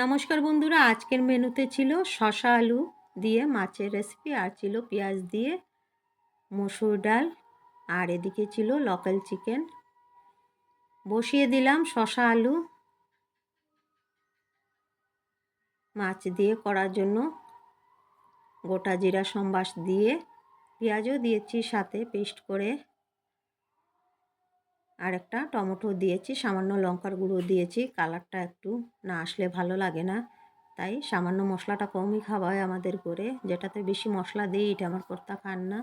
নমস্কার বন্ধুরা, আজকের মেনুতে ছিল শশা আলু দিয়ে মাছের রেসিপি আর ছিল পেঁয়াজ দিয়ে মসুর ডাল, আর এদিকে ছিল লোকাল চিকেন বসিয়ে দিলাম শশা আলু। মাছ দিয়ে করার জন্য গোটা জিরা সম্বাস দিয়ে পেঁয়াজও দিয়েছি, সাথে পেস্ট করে আর একটা টমেটো দিয়েছি, সামান্য লঙ্কার গুঁড়ো দিয়েছি, কালারটা একটু না আসলে ভালো লাগে না। তাই সামান্য মশলাটা কমই খাওয়া হয় আমাদের করে, যেটাতে বেশি মশলা দিই এটা আমার কর্তা খান না।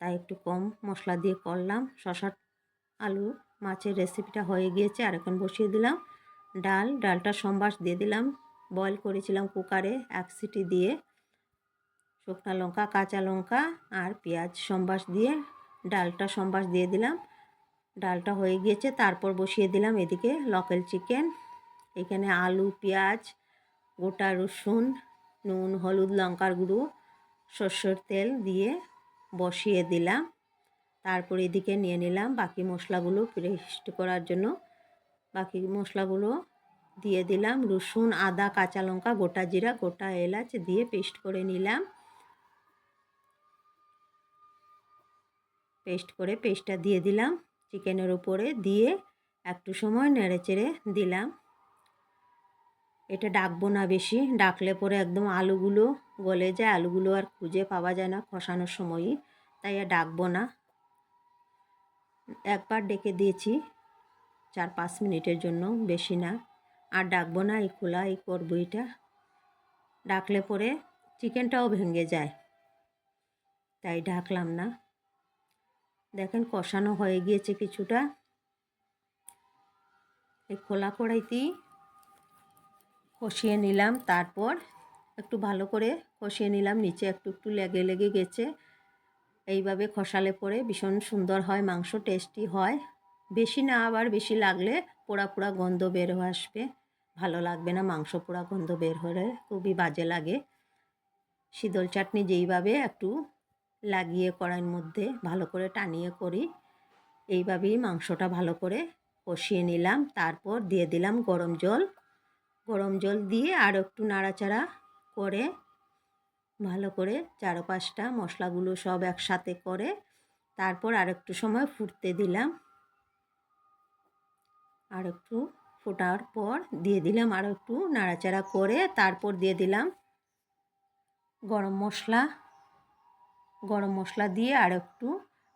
তাই একটু কম মশলা দিয়ে করলাম। শশা আলু মাছের রেসিপিটা হয়ে গিয়েছে, আর এখন বসিয়ে দিলাম। ডাল, ডালটা সম্বাস দিয়ে দিলাম। বয়েল করেছিলাম কুকারে এক সিটি দিয়ে। শুকনা লঙ্কা, কাঁচা লঙ্কা আর পেঁয়াজ সম্বাস দিয়ে, ডালটা সম্বাস দিয়ে দিলাম। ডালটা হয়ে গিয়েছে। তারপর বসিয়ে দিলাম এদিকে লোকাল চিকেন এখানে আলু, পেঁয়াজ, গোটা রসুন, নুন, হলুদ, লঙ্কার গুঁড়ো, সর্ষের তেল দিয়ে বসিয়ে দিলাম। তারপর এদিকে নিয়ে নিলাম বাকি মশলাগুলো পেস্ট করার জন্য। বাকি মশলাগুলো দিয়ে দিলাম রসুন, আদা, কাঁচা লঙ্কা, গোটা জিরা, গোটা এলাচ দিয়ে পেস্ট করে নিলাম। পেস্ট করে পেস্টটা দিয়ে দিলাম। চিকেনের উপরে দিয়ে একটু সময় নেড়ে চেড়ে দিলাম। এটা ডাকবো না বেশি, ডাকলে পরে একদম আলুগুলো গলে যায়, আলুগুলো আর খুঁজে পাওয়া যায় না খসানোর সময়ই, তাই আর ডাকবো না। একবার ডেকে দিয়েছি, চার পাঁচ মিনিটের জন্য, বেশি না। আর ডাকবো না, এই খোলা, এই করব এটা। ডাকলে পরে চিকেনটাও ভেঙে যায়, তাই ডাকলাম না। দেখেন কষানো হয়ে গিয়েছে কিছুটা। এই খোলা কড়াইতেই কষিয়ে নিলাম, তারপর একটু ভালো করে কষিয়ে নিলাম, নিচে একটু একটু লেগে লেগে গেছে। এইভাবে খসালে পরে ভীষণ সুন্দর হয়, মাংস টেস্টি হয়। বেশি না আবার বেশি লাগলে পোড়া পোড়া গন্ধ বের হয়ে আসবে। ভালো লাগবে না মাংস পোড়া গন্ধ বের হলে, খুবই বাজে লাগে। শীতল চাটনি যেইভাবে একটু লাগিয়ে কড়াইয়ের মধ্যে ভালো করে টানিয়ে করি। এইভাবেই মাংসটা ভালো করে কষিয়ে নিলাম। তারপর দিয়ে দিলাম গরম জল। গরম জল দিয়ে আর একটু নাড়াচাড়া করে ভালো করে চারো পাঁচটা মশলাগুলো সব একসাথে করে তারপর আর একটু সময় ফুটতে দিলাম। আর একটু ফোটার পর দিয়ে দিলাম আর একটু নাড়াচাড়া করে তারপর দিয়ে দিলাম গরম মশলা। গরম মশলা দিয়ে আর একটু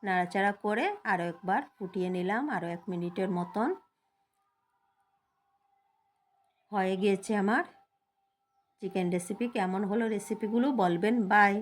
নাড়াচাড়া করে আরও একবার ফুটিয়ে নিলাম আরও এক মিনিটের মতন। হয়ে গিয়েছে আমার। চিকেন রেসিপি কেমন হলো রেসিপিগুলো বলবেন। বাই